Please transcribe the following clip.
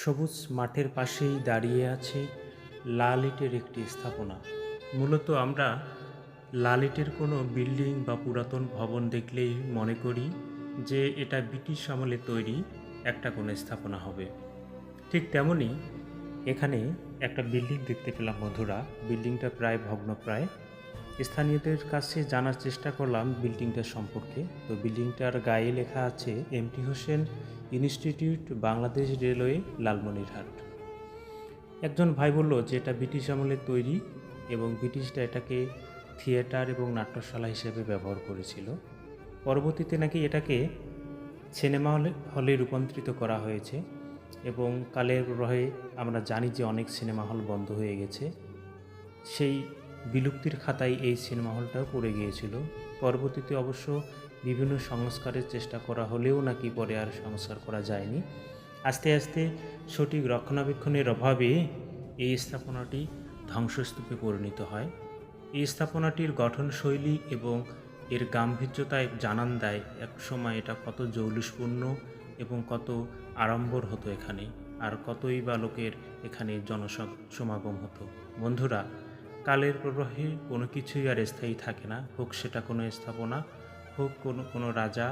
সবুজ মাঠের পাশেই দাঁড়িয়ে আছে লাল ইটের একটি স্থাপনা। মূলত আমরা লাল ইটের কোনো বিল্ডিং বা পুরাতন ভবন দেখলেই মনে করি যে এটা ব্রিটিশ আমলে তৈরি একটা কোনো স্থাপনা হবে। ঠিক তেমনই এখানে একটা বিল্ডিং দেখতে পেলাম বন্ধুরা। বিল্ডিংটা প্রায় ভগ্নপ্রায়। স্থানীয়দের কাছে জানার চেষ্টা করলাম বিল্ডিংটা সম্পর্কে। তো বিল্ডিংটার গায়ে লেখা আছে, MT Hossain institute, Bangladesh railway, Lalmonirhat. একজন ভাই বলল যে এটা ব্রিটিশ আমলের তৈরি এবং ব্রিটিশরা এটাকে থিয়েটার এবং নাট্যশালা হিসেবে ব্যবহার করেছিল। পরবর্তীতে নাকি এটাকে সিনেমা হলে হলে রূপান্তরিত করা হয়েছে এবং কালের রহে আমরা জানি যে অনেক সিনেমা হল বন্ধ হয়ে গেছে। সেই বিলুপ্তির খাতায় এই সিনেমা হলটাও পড়ে গিয়েছিল। পরবর্তীতে অবশ্য বিভিন্ন সংস্কারের চেষ্টা করা হলেও নাকি পরে আর সংস্কার করা যায়নি। আস্তে আস্তে সঠিক রক্ষণাবেক্ষণের অভাবে এই স্থাপনাটি ধ্বংসস্তূপে পরিণত হয়। এই স্থাপনাটির গঠনশৈলী এবং এর গাম্ভীর্যতায় জানান দেয় এক সময় এটা কত জৌলুসপূর্ণ এবং কত আড়ম্বর হতো এখানে, আর কতই বা লোকের এখানে জনসমাগম হতো। বন্ধুরা কালের প্রবাহে কোনো কিছুই আর স্থায়ী থাকে না। হোক সেটা কোনো স্থাপনা, হোক কোনো কোনো রাজা